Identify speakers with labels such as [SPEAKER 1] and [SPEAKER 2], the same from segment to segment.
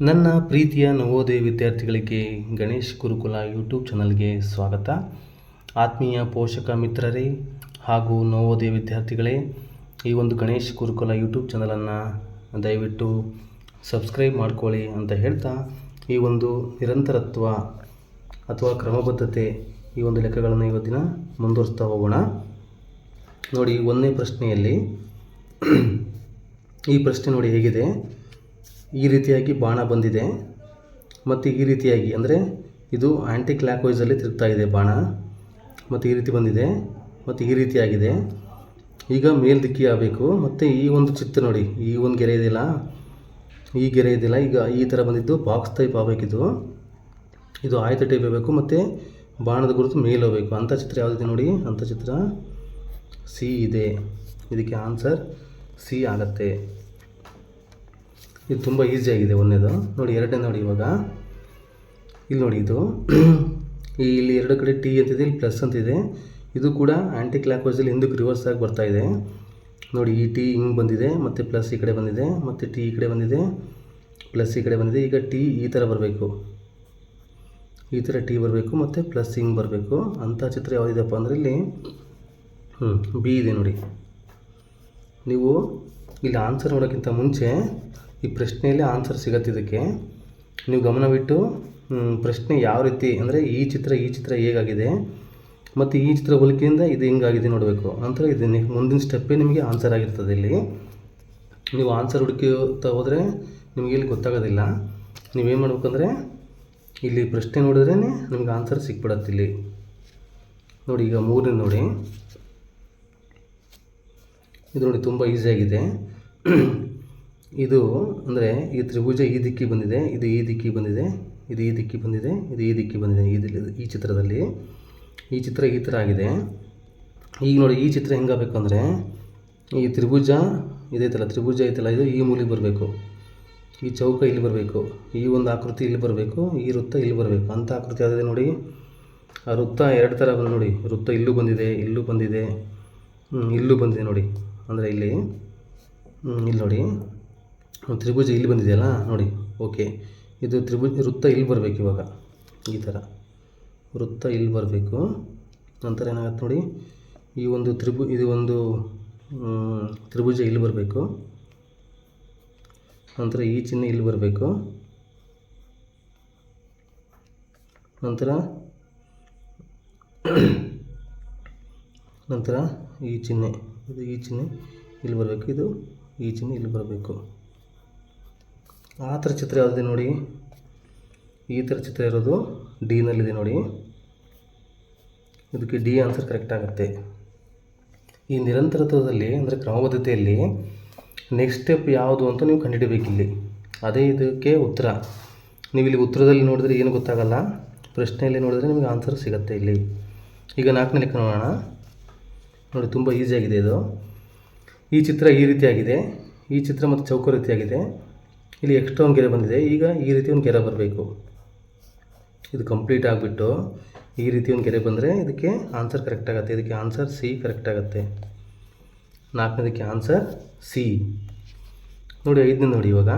[SPEAKER 1] ನನ್ನ ಪ್ರೀತಿಯ ನವೋದಯ ವಿದ್ಯಾರ್ಥಿಗಳಿಗೆ ಗಣೇಶ್ ಗುರುಕುಲ ಯೂಟ್ಯೂಬ್ ಚಾನಲ್ಗೆ ಸ್ವಾಗತ. ಆತ್ಮೀಯ ಪೋಷಕ ಮಿತ್ರರೇ ಹಾಗೂ ನವೋದಯ ವಿದ್ಯಾರ್ಥಿಗಳೇ, ಈ ಒಂದು ಗಣೇಶ್ ಗುರುಕುಲ ಯೂಟ್ಯೂಬ್ ಚಾನಲನ್ನು ದಯವಿಟ್ಟು ಸಬ್ಸ್ಕ್ರೈಬ್ ಮಾಡ್ಕೊಳ್ಳಿ ಅಂತ ಹೇಳ್ತಾ, ಈ ಒಂದು ನಿರಂತರತ್ವ ಅಥವಾ ಕ್ರಮಬದ್ಧತೆ ಈ ಒಂದು ಲೆಕ್ಕಗಳನ್ನು ಇವತ್ತಿನ ಮುಂದುವರಿಸ್ತಾ ಹೋಗೋಣ. ನೋಡಿ, ಒಂದನೇ ಪ್ರಶ್ನೆಯಲ್ಲಿ, ಈ ಪ್ರಶ್ನೆ ನೋಡಿ ಹೇಗಿದೆ. ಈ ರೀತಿಯಾಗಿ ಬಾಣ ಬಂದಿದೆ ಮತ್ತು ಈ ರೀತಿಯಾಗಿ ಅಂದರೆ ಇದು ಆ್ಯಂಟಿ ಕ್ಲಾಕ್ ವೈಸಲ್ಲಿ ತಿರುಗ್ತಾ ಇದೆ ಬಾಣ. ಮತ್ತು ಈ ರೀತಿ ಬಂದಿದೆ ಮತ್ತು ಈ ರೀತಿಯಾಗಿದೆ. ಈಗ ಮೇಲ್ ದಿಕ್ಕಿ ಆಗಬೇಕು. ಮತ್ತು ಈ ಒಂದು ಚಿತ್ರ ನೋಡಿ. ಈ ಒಂದು ಗೆರೆ ಇದೆಯಲ್ಲ ಈ ಗೆರೆ ಇದೆಯಲ್ಲ ಈಗ ಈ ಥರ ಬಂದಿದ್ದು ಬಾಕ್ಸ್ ಟೈಪ್ ಆಗಬೇಕಿದು. ಇದು ಆಯ್ತ ಟೈಪ್ ಇರಬೇಕು ಮತ್ತು ಬಾಣದ ಗುರುತು ಮೇಲೆ ಹೋಗಬೇಕು ಅಂಥ ಚಿತ್ರ ಯಾವುದಿದೆ ನೋಡಿ? ಅಂಥ ಚಿತ್ರ ಸಿ ಇದೆ. ಇದಕ್ಕೆ ಆನ್ಸರ್ ಸಿ ಆಗತ್ತೆ. ಇದು ತುಂಬ ಆಗಿದೆ ಒಂದೇದು. ನೋಡಿ, ಎರಡನೇ ನೋಡಿ ಇವಾಗ. ಇಲ್ಲಿ ನೋಡಿ ಇದು. ಇಲ್ಲಿ ಎರಡು ಕಡೆ ಟಿ ಅಂತಿದೆ, ಇಲ್ಲಿ ಪ್ಲಸ್ ಅಂತಿದೆ. ಇದು ಕೂಡ ಆ್ಯಂಟಿ ಕ್ಲಾಕ್ ವೈಸಲ್ಲಿ ಹಿಂದಕ್ಕೆ ರಿವರ್ಸ್ ಆಗಿ ಬರ್ತಾ ಇದೆ. ನೋಡಿ, ಈ ಟಿ ಹಿಂಗೆ ಬಂದಿದೆ, ಮತ್ತು ಪ್ಲಸ್ ಈ ಕಡೆ ಬಂದಿದೆ, ಮತ್ತು ಟಿ ಈ ಕಡೆ ಬಂದಿದೆ ಪ್ಲಸ್ ಈ ಕಡೆ ಬಂದಿದೆ. ಈಗ ಟಿ ಈ ಥರ ಬರಬೇಕು. ಈ ಥರ ಟಿ ಬರಬೇಕು, ಮತ್ತು ಪ್ಲಸ್ ಹಿಂಗೆ ಬರಬೇಕು. ಅಂಥ ಚಿತ್ರ ಯಾವುದಿದೆಪ್ಪ ಅಂದರೆ ಇಲ್ಲಿ ಹ್ಞೂ ಬಿ ಇದೆ ನೋಡಿ. ನೀವು ಇಲ್ಲಿ ಆನ್ಸರ್ ನೋಡೋಕ್ಕಿಂತ ಮುಂಚೆ ಈ ಪ್ರಶ್ನೆಯಲ್ಲಿ ಆನ್ಸರ್ ಸಿಗತ್ತೆ ಇದಕ್ಕೆ. ನೀವು ಗಮನವಿಟ್ಟು ಪ್ರಶ್ನೆ ಯಾವ ರೀತಿ, ಅಂದರೆ ಈ ಚಿತ್ರ ಈ ಚಿತ್ರ ಹೇಗಾಗಿದೆ, ಮತ್ತು ಈ ಚಿತ್ರ ಹೋಲಿಕೆಯಿಂದ ಇದು ಹಿಂಗಾಗಿದೆ ನೋಡಬೇಕು. ನಂತರ ಇದು ಮುಂದಿನ ಸ್ಟೆಪ್ಪೇ ನಿಮಗೆ ಆನ್ಸರ್ ಆಗಿರ್ತದೆ ಇಲ್ಲಿ. ನೀವು ಆನ್ಸರ್ ಹುಡುಕುತ್ತಾ ಹೋದರೆ ನಿಮಗೆ ಇಲ್ಲಿ ಗೊತ್ತಾಗೋದಿಲ್ಲ. ನೀವೇನು ಮಾಡ್ಬೇಕಂದ್ರೆ, ಇಲ್ಲಿ ಪ್ರಶ್ನೆ ನೋಡಿದ್ರೇ ನಿಮ್ಗೆ ಆನ್ಸರ್ ಸಿಕ್ಬಿಡತ್ತೆ ಇಲ್ಲಿ. ನೋಡಿ, ಈಗ ಮೂರನೇ ನೋಡಿ. ಇದು ನೋಡಿ ತುಂಬ ಈಸಿಯಾಗಿದೆ ಇದು ಅಂದರೆ ಈ ತ್ರಿಭುಜ ಈ ದಿಕ್ಕಿ ಬಂದಿದೆ, ಇದು ಈ ದಿಕ್ಕಿ ಬಂದಿದೆ, ಇದು ಈ ದಿಕ್ಕಿ ಬಂದಿದೆ, ಇದು ಈ ದಿಕ್ಕಿ ಬಂದಿದೆ. ಈ ಚಿತ್ರದಲ್ಲಿ ಈ ಚಿತ್ರ ಈ ಥರ ಆಗಿದೆ. ಈಗ ನೋಡಿ ಈ ಚಿತ್ರ ಹೆಂಗಾಗಬೇಕು ಅಂದರೆ ಈ ತ್ರಿಭುಜ ಇದೈತಲ್ಲ ತ್ರಿಭುಜ ಐತಲ್ಲ ಇದು ಈ ಮೂಲೆಗೆ ಬರಬೇಕು. ಈ ಚೌಕ ಇಲ್ಲಿ ಬರಬೇಕು, ಈ ಒಂದು ಆಕೃತಿ ಇಲ್ಲಿ ಬರಬೇಕು, ಈ ವೃತ್ತ ಇಲ್ಲಿ ಬರಬೇಕು. ಅಂಥ ಆಕೃತಿ ಯಾವುದಿದೆ ನೋಡಿ, ಆ ವೃತ್ತ ಎರಡು ಥರ ಬಂದು ನೋಡಿ. ವೃತ್ತ ಇಲ್ಲೂ ಬಂದಿದೆ ಇಲ್ಲೂ ಬಂದಿದೆ ಇಲ್ಲೂ ಬಂದಿದೆ ನೋಡಿ. ಅಂದರೆ ಇಲ್ಲಿ ಇಲ್ಲಿ ನೋಡಿ. ತ್ರಿಭುಜ ಇಲ್ಲಿ ಬಂದಿದೆಯಲ್ಲ? ನೋಡಿ, ಓಕೆ. ಇದು ತ್ರಿಭುಜ, ವೃತ್ತ ಇಲ್ಲಿ ಬರಬೇಕು ಇವಾಗ. ಈ ಥರ. ವೃತ್ತ ಇಲ್ಲಿ ಬರಬೇಕು. ನಂತರ ಏನಾಗುತ್ತೆ ನೋಡಿ, ಈ ಒಂದು ತ್ರಿಭು, ಇದು ಒಂದು ತ್ರಿಭುಜ ಇಲ್ಲಿ ಬರಬೇಕು. ನಂತರ ಈ ಚಿಹ್ನೆ ಇಲ್ಲಿ ಬರಬೇಕು. ನಂತರ ನಂತರ ಈ ಚಿಹ್ನೆ. ಇದು ಈ ಚಿಹ್ನೆ ಇಲ್ಲಿ ಬರಬೇಕು. ಇದು ಈ ಚಿಹ್ನೆ ಇಲ್ಲಿ ಬರಬೇಕು. ಆ ಥರ ಚಿತ್ರ ಯಾವುದಿದೆ ನೋಡಿ? ಈ ಥರ ಚಿತ್ರ ಇರೋದು ಡಿನಲ್ಲಿದೆ ನೋಡಿ. ಇದಕ್ಕೆ ಡಿ ಆನ್ಸರ್ ಕರೆಕ್ಟ್ ಆಗುತ್ತೆ. ಈ ನಿರಂತರತ್ವದಲ್ಲಿ ಅಂದರೆ ಕ್ರಮಬದ್ಧತೆಯಲ್ಲಿ ನೆಕ್ಸ್ಟ್ ಸ್ಟೆಪ್ ಯಾವುದು ಅಂತ ನೀವು ಕಂಡುಹಿಡಬೇಕಿಲ್ಲಿ ಅದೇ ಇದಕ್ಕೆ ಉತ್ತರ. ನೀವು ಇಲ್ಲಿ ಉತ್ತರದಲ್ಲಿ ನೋಡಿದ್ರೆ ಏನು ಗೊತ್ತಾಗಲ್ಲ. ಪ್ರಶ್ನೆಯಲ್ಲಿ ನೋಡಿದ್ರೆ ನಿಮಗೆ ಆನ್ಸರ್ ಸಿಗುತ್ತೆ ಇಲ್ಲಿ. ಈಗ ನಾಲ್ಕನೇ ಲೆಕ್ಕ ನೋಡೋಣ. ನೋಡಿ, ತುಂಬ ಈಸಿಯಾಗಿದೆ ಇದು. ಈ ಚಿತ್ರ ಈ ರೀತಿಯಾಗಿದೆ. ಈ ಚಿತ್ರ ಮತ್ತು ಚೌಕ ರೀತಿಯಾಗಿದೆ. ಇಲ್ಲಿ ಎಕ್ಸ್ಟ್ರಾ ಒಂದು ಗೆರೆ ಬಂದಿದೆ. ಈಗ ಈ ರೀತಿ ಒಂದು ಗೆರೆ ಬರಬೇಕು. ಇದು ಕಂಪ್ಲೀಟ್ ಆಗಿಬಿಟ್ಟು ಈ ರೀತಿ ಒಂದು ಗೆರೆ ಬಂದರೆ ಇದಕ್ಕೆ ಆನ್ಸರ್ ಕರೆಕ್ಟ್ ಆಗುತ್ತೆ. ಇದಕ್ಕೆ ಆನ್ಸರ್ ಸಿ ಕರೆಕ್ಟ್ ಆಗುತ್ತೆ. ನಾಲ್ಕನೇದಕ್ಕೆ ಆನ್ಸರ್ ಸಿ ನೋಡಿ, ಐದನೇ ನೋಡಿ ಇವಾಗ.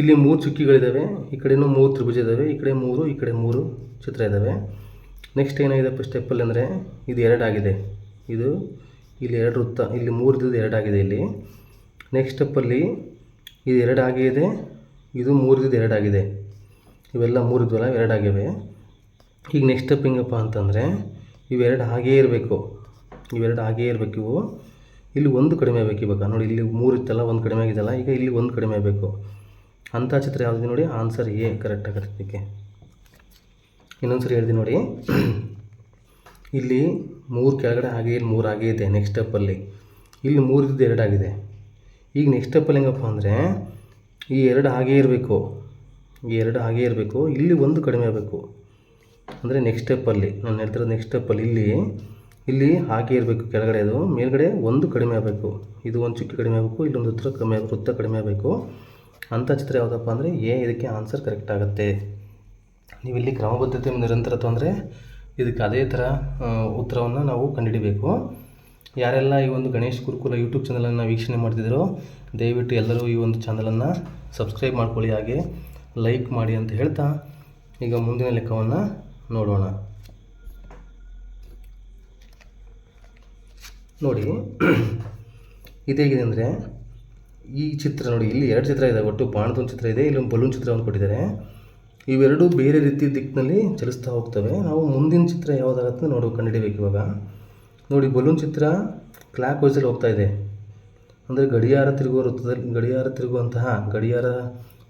[SPEAKER 1] ಇಲ್ಲಿ ಮೂರು ಚುಕ್ಕಿಗಳಿದ್ದಾವೆ ಈ ಕಡೆನೂ ಮೂರು ತ್ರಿಭುಜ ಇದ್ದಾವೆ ಈ ಕಡೆ ಮೂರು, ಈ ಕಡೆ ಮೂರು ಚಿತ್ರ ಇದ್ದಾವೆ ನೆಕ್ಸ್ಟ್ ಏನಾಗಿದೆಪ್ಪ ಸ್ಟೆಪ್ಪಲ್ಲಿ ಅಂದರೆ ಇದು ಎರಡಾಗಿದೆ. ಇದು ಇಲ್ಲಿ ಎರಡು ವೃತ್ತ, ಇಲ್ಲಿ ಮೂರು ಇದ್ದದ್ದು ಎರಡಾಗಿದೆ ಇಲ್ಲಿ. ನೆಕ್ಸ್ಟ್ ಸ್ಟೆಪ್ಪಲ್ಲಿ ಇದು ಎರಡು ಆಗೇ ಇದೆ ಇದು ಮೂರಿದ್ದು ಎರಡಾಗಿದೆ ಇವೆಲ್ಲ ಮೂರಿದ್ವಲ್ಲ ಎರಡಾಗಿವೆ ಈಗ ನೆಕ್ಸ್ಟ್ ಸ್ಟೆಪ್ ಹೆಂಗಪ್ಪ ಅಂತಂದರೆ, ಇವೆರಡು ಹಾಗೇ ಇರಬೇಕು. ಇವೆರಡು ಹಾಗೇ ಇರಬೇಕು ಇವು. ಇಲ್ಲಿ ಒಂದು ಕಡಿಮೆ ಆಗಬೇಕು ಇವಾಗ. ನೋಡಿ, ಇಲ್ಲಿ ಮೂರು ಇತ್ತಲ್ಲ, ಒಂದು ಕಡಿಮೆ ಆಗಿದೆಯಲ್ಲ, ಈಗ ಇಲ್ಲಿ ಒಂದು ಕಡಿಮೆ ಆಗಬೇಕು. ಅಂಥ ಚಿತ್ರ ಯಾವುದು ನೋಡಿ ಆನ್ಸರ್ ಎ ಕರೆಕ್ಟ್ ಇನ್ನೊಂದು ಸರಿ ಹೇಳ್ತೀನಿ ನೋಡಿ. ಇಲ್ಲಿ ಮೂರು ಕೆಳಗಡೆ ಹಾಗೆ ಇಲ್ಲಿ ಮೂರು ಹಾಗೇ ಇದೆ ನೆಕ್ಸ್ಟ್ ಸ್ಟೆಪ್ಪಲ್ಲಿ ಇಲ್ಲಿ ಮೂರು ಎರಡಾಗಿದೆ ಎರಡು ಆಗಿದೆ. ಈಗ ನೆಕ್ಸ್ಟ್ ಸ್ಟೆಪ್ಪಲ್ಲಿ ಹೆಂಗಪ್ಪ ಅಂದರೆ ಈ ಎರಡು ಹಾಗೇ ಇರಬೇಕು. ಈ ಎರಡು ಹಾಗೇ ಇರಬೇಕು. ಇಲ್ಲಿ ಒಂದು ಕಡಿಮೆ ಆಗಬೇಕು ಅಂದರೆ ನೆಕ್ಸ್ಟ್ ಸ್ಟೆಪ್ಪಲ್ಲಿ ನಾನು ಹೇಳ್ತಿರೋದು ನೆಕ್ಸ್ಟ್ ಸ್ಟೆಪ್ಪಲ್ಲಿ ಇಲ್ಲಿ ಇಲ್ಲಿ ಹಾಗೆ ಇರಬೇಕು ಕೆಳಗಡೆ ಅದು. ಮೇಲ್ಗಡೆ ಒಂದು ಕಡಿಮೆ ಆಗಬೇಕು ಇದು ಒಂದು ಚುಕ್ಕಿ ಕಡಿಮೆ ಆಗಬೇಕು ಇಲ್ಲೊಂದು ಉತ್ತರ ಕಡಿಮೆ ವೃತ್ತ ಕಡಿಮೆ ಆಗಬೇಕು ಅಂಥ ಚಿತ್ರ ಯಾವುದಪ್ಪ ಅಂದರೆ ಎ ಇದಕ್ಕೆ ಆನ್ಸರ್ ಕರೆಕ್ಟ್ ಆಗುತ್ತೆ. ನೀವು ಇಲ್ಲಿ ಕ್ರಮಬದ್ಧತೆ ನಿರಂತರತ್ವ ಅಂದರೆ ಇದಕ್ಕೆ ಅದೇ ಥರ ಉತ್ತರವನ್ನು ನಾವು ಕಂಡುಹಿಡಿಬೇಕು. ಯಾರೆಲ್ಲ ಈ ಒಂದು ಗಣೇಶ್ ಗುರುಕುಲ ಯೂಟ್ಯೂಬ್ ಚಾನಲನ್ನು ವೀಕ್ಷಣೆ ಮಾಡ್ತಿದ್ದೀರೋ, ದಯವಿಟ್ಟು ಎಲ್ಲರೂ ಈ ಒಂದು ಚಾನಲನ್ನು ಸಬ್ಸ್ಕ್ರೈಬ್ ಮಾಡ್ಕೊಳ್ಳಿ ಹಾಗೆ ಲೈಕ್ ಮಾಡಿ ಅಂತ ಹೇಳ್ತಾ ಈಗ ಮುಂದಿನ ಲೆಕ್ಕವನ್ನು ನೋಡೋಣ. ನೋಡಿ ಇದೇಗಿದೆ ಅಂದರೆ, ಈ ಚಿತ್ರ ನೋಡಿ, ಇಲ್ಲಿ ಎರಡು ಚಿತ್ರ ಇದೆ, ಒಟ್ಟು ಬಾಣದ ಚಿತ್ರ ಇದೆ, ಇಲ್ಲಿ ಒಂದು ಬಲೂನ್ ಚಿತ್ರ ಒಂದು ಕೊಟ್ಟಿದ್ದಾರೆ. ಇವೆರಡೂ ಬೇರೆ ರೀತಿ ದಿಕ್ಕಿನಲ್ಲಿ ಚಲಿಸ್ತಾ ಹೋಗ್ತವೆ. ನಾವು ಮುಂದಿನ ಚಿತ್ರ ಯಾವುದಾಗತ್ತೆ ನೋಡು ಕಂಡಿಡಿಬೇಕು ಇವಾಗ. ನೋಡಿ, ಬಲೂನ್ ಚಿತ್ರ ಕ್ಲಾಕ್ ವೈಸಲ್ಲಿ ಹೋಗ್ತಾ ಇದೆ. ಅಂದರೆ ಗಡಿಯಾರ ತಿರುಗುವ ವೃತ್ತದಲ್ಲಿ, ಗಡಿಯಾರ ತಿರುಗುವಂತಹ ಗಡಿಯಾರ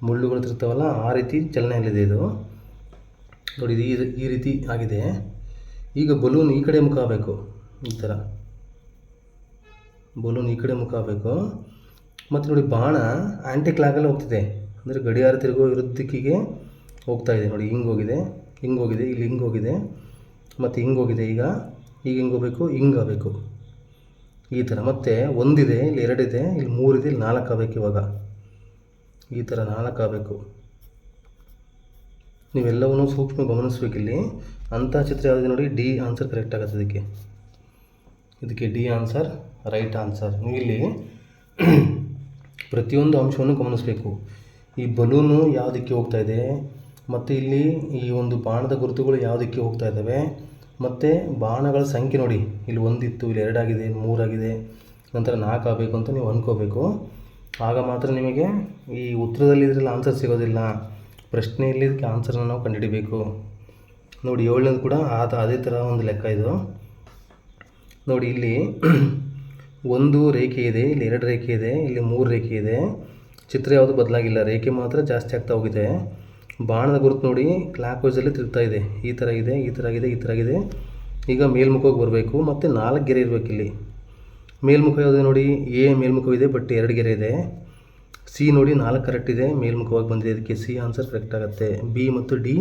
[SPEAKER 1] ಮುಳ್ಳುಗಳು ತಿರುಗ್ತಾವಲ್ಲ, ಆ ರೀತಿ ಚಲನೆಯಲ್ಲಿದೆ ಇದು. ನೋಡಿ, ಇದು ಈ- ರೀತಿ ಆಗಿದೆ. ಈಗ ಬಲೂನ್ ಈ ಕಡೆ ಮುಖ ಆಗಬೇಕು ಈ ಥರ ಬಲೂನ್ ಈ ಕಡೆ ಮುಖ ಆಗಬೇಕು ಮತ್ತು ನೋಡಿ, ಬಾಣ ಆ್ಯಂಟಿ ಕ್ಲಾಕಲ್ಲಿ ಹೋಗ್ತಿದೆ. ಅಂದರೆ ಗಡಿಯಾರ ತಿರುಗುವ ವಿರುದ್ಧ ಹೋಗ್ತಾ ಇದೆ. ನೋಡಿ, ಹಿಂಗೆ ಹೋಗಿದೆ ಹಿಂಗೆ ಹೋಗಿದೆ, ಇಲ್ಲಿ ಹಿಂಗೆ ಹೋಗಿದೆ, ಮತ್ತು ಹಿಂಗೆ ಹೋಗಿದೆ ಈಗ. ಈಗ ಹೆಂಗೆ ಹೋಗ್ಬೇಕು ಹಿಂಗೆ ಆಗಬೇಕು. ಈ ಥರ. ಮತ್ತು ಒಂದಿದೆ, ಇಲ್ಲಿ ಎರಡಿದೆ, ಇಲ್ಲಿ ಮೂರಿದೆ, ಇಲ್ಲಿ ನಾಲ್ಕು ಆಗಬೇಕು ಇವಾಗ. ಈ ಥರ ನಾಲ್ಕು ಆಗಬೇಕು. ನೀವೆಲ್ಲವನ್ನೂ ಸೂಕ್ಷ್ಮ ಗಮನಿಸ್ಬೇಕಿಲ್ಲಿ. ಅಂಥ ಚಿತ್ರ ಯಾವುದಿದೆ ನೋಡಿ, ಡಿ ಆನ್ಸರ್ ಕರೆಕ್ಟ್ ಆಗುತ್ತೆ ಇದಕ್ಕೆ. ಇದಕ್ಕೆ ಡಿ ಆನ್ಸರ್, ರೈಟ್ ಆನ್ಸರ್. ಇಲ್ಲಿ ಪ್ರತಿಯೊಂದು ಅಂಶವನ್ನು ಗಮನಿಸಬೇಕು. ಈ ಬಲೂನು ಯಾವುದಕ್ಕೆ ಹೋಗ್ತಾ ಇದೆ, ಮತ್ತು ಇಲ್ಲಿ ಈ ಒಂದು ಬಾಣದ ಗುರುತುಗಳು ಯಾವುದಕ್ಕೆ ಹೋಗ್ತಾ ಇದ್ದಾವೆ ಮತ್ತು ಬಾಣಗಳ ಸಂಖ್ಯೆ ನೋಡಿ. ಇಲ್ಲಿ ಒಂದಿತ್ತು, ಇಲ್ಲಿ ಎರಡಾಗಿದೆ, ಮೂರಾಗಿದೆ, ನಂತರ ನಾಲ್ಕು ಆಗಬೇಕು ಅಂತ ನೀವು ಅಂದ್ಕೋಬೇಕು ಆಗ ಮಾತ್ರ ನಿಮಗೆ ಈ ಉತ್ತರದಲ್ಲಿ ಇದರಲ್ಲಿ ಆನ್ಸರ್ ಸಿಗೋದಿಲ್ಲ. ಪ್ರಶ್ನೆಯಲ್ಲಿ ಇದಕ್ಕೆ ಆನ್ಸರ್ನ ನಾವು ಕಂಡುಹಿಡಿಬೇಕು. ನೋಡಿ, ಏಳನೇದು ಕೂಡ ಆದ ಅದೇ ಥರ ಒಂದು ಲೆಕ್ಕ ಇದು. ನೋಡಿ, ಇಲ್ಲಿ ಒಂದು ರೇಖೆ ಇದೆ, ಇಲ್ಲಿ ಎರಡು ರೇಖೆ ಇದೆ, ಇಲ್ಲಿ ಮೂರು ರೇಖೆ ಇದೆ. ಚಿತ್ರ ಯಾವುದು ಬದಲಾಗಿಲ್ಲ. ರೇಖೆ ಮಾತ್ರ ಜಾಸ್ತಿ ಆಗ್ತಾ ಹೋಗಿದೆ. ಬಾಣದ ಗುರುತು ನೋಡಿ ಕ್ಲಾಕ್ ವೈಸಲ್ಲಿ ತಿರುಗ್ತಾ ಇದೆ. ಈ ಥರ ಇದೆ, ಈ ಥರ ಇದೆ ಈ ಥರ ಇದೆ ಈಗ ಮೇಲ್ಮುಖಕ್ಕೆ ಬರಬೇಕು. ಮತ್ತು ನಾಲ್ಕು ಗೆರೆ ಇರಬೇಕು ಇಲ್ಲಿ. ಮೇಲ್ಮುಖ ಯಾವುದು ನೋಡಿ? ಎ ಮೇಲ್ಮುಖವಿದೆ, ಬಟ್ ಎರಡು ಗೆರೆ ಇದೆ. ಸಿ ನೋಡಿ ನಾಲ್ಕು ಕರೆಕ್ಟ್ ಇದೆ. ಮೇಲ್ಮುಖವಾಗಿ ಬಂದಿದೆ. ಇದಕ್ಕೆ ಸಿ ಆನ್ಸರ್ ಕರೆಕ್ಟ್ ಆಗುತ್ತೆ. ಬಿ ಮತ್ತು ಡಿ.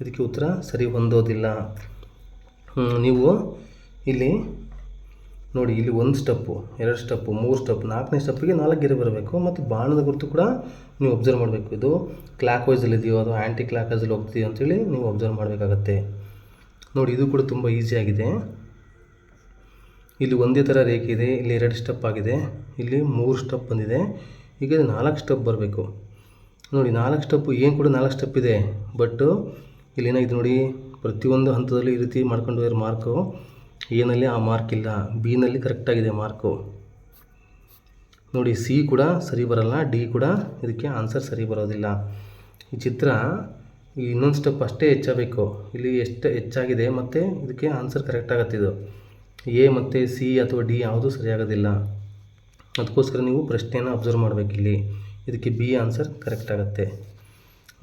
[SPEAKER 1] ಇದಕ್ಕೆ ಉತ್ತರ ಸರಿ ಹೊಂದೋದಿಲ್ಲ. ನೀವು ಇಲ್ಲಿ ನೋಡಿ, ಇಲ್ಲಿ ಒಂದು ಸ್ಟೆಪ್ಪು ಎರಡು ಸ್ಟೆಪ್ಪು ಮೂರು ಸ್ಟೆಪ್ ನಾಲ್ಕನೇ ಸ್ಟೆಪ್ಪಿಗೆ ನಾಲ್ಕು ಗೆರೆ ಬರಬೇಕು ಮತ್ತು ಬಾಣದ ಗುರುತು ಕೂಡ ನೀವು ಅಬ್ಸರ್ವ್ ಮಾಡಬೇಕು. ಇದು ಕ್ಲಾಕ್ ವೈಸಲ್ಲಿ ಇದೆಯೋ ಅದು ಆ್ಯಂಟಿ ಕ್ಲಾಕ್ ವೈಸಲ್ಲಿ ಹೋಗ್ತೀವಿ ಅಂತೇಳಿ ನೀವು ಅಬ್ಸರ್ವ್ ಮಾಡಬೇಕಾಗತ್ತೆ. ನೋಡಿ, ಇದು ಕೂಡ ತುಂಬ ಈಸಿಯಾಗಿದೆ ಇಲ್ಲಿ ಒಂದೇ ಥರ ರೇಖೆ ಇದೆ, ಇಲ್ಲಿ ಎರಡು ಸ್ಟೆಪ್ ಆಗಿದೆ, ಇಲ್ಲಿ ಮೂರು ಸ್ಟೆಪ್ ಬಂದಿದೆ. ಈಗ ನಾಲ್ಕು ಸ್ಟೆಪ್ ಬರಬೇಕು. ನೋಡಿ, ನಾಲ್ಕು ಸ್ಟೆಪ್ಪು ಏನು ಕೂಡ ನಾಲ್ಕು ಸ್ಟೆಪ್ ಇದೆ ಬಟ್ಟು ಇಲ್ಲಿ ಏನಾಗಿದೆ ನೋಡಿ, ಪ್ರತಿಯೊಂದು ಹಂತದಲ್ಲಿ ಈ ರೀತಿ ಮಾಡ್ಕೊಂಡು ಹೋಗಿರೋ ಮಾರ್ಕು ಎನಲ್ಲಿ ಆ ಮಾರ್ಕ್ ಇಲ್ಲ. ಬಿನಲ್ಲಿ ಕರೆಕ್ಟಾಗಿದೆ ಮಾರ್ಕು ನೋಡಿ ಸಿ ಕೂಡ ಸರಿ ಬರಲ್ಲ ಡಿ ಕೂಡ ಇದಕ್ಕೆ ಆನ್ಸರ್ ಸರಿ ಬರೋದಿಲ್ಲ. ಈ ಚಿತ್ರ ಇನ್ನೊಂದು ಸ್ಟೆಪ್ ಅಷ್ಟೇ ಹೆಚ್ಚಬೇಕು ಇಲ್ಲಿ ಎಷ್ಟು ಹೆಚ್ಚಾಗಿದೆ ಮತ್ತು ಇದಕ್ಕೆ ಆನ್ಸರ್ ಕರೆಕ್ಟ್ ಇದು. ಎ ಮತ್ತು ಸಿ ಅಥವಾ ಡಿ ಯಾವುದೂ ಸರಿಯಾಗೋದಿಲ್ಲ. ಅದಕ್ಕೋಸ್ಕರ ನೀವು ಪ್ರಶ್ನೆಯನ್ನು ಅಬ್ಸರ್ವ್ ಮಾಡಬೇಕು ಇಲ್ಲಿ. ಇದಕ್ಕೆ ಬಿ ಆನ್ಸರ್ ಕರೆಕ್ಟ್ ಆಗುತ್ತೆ.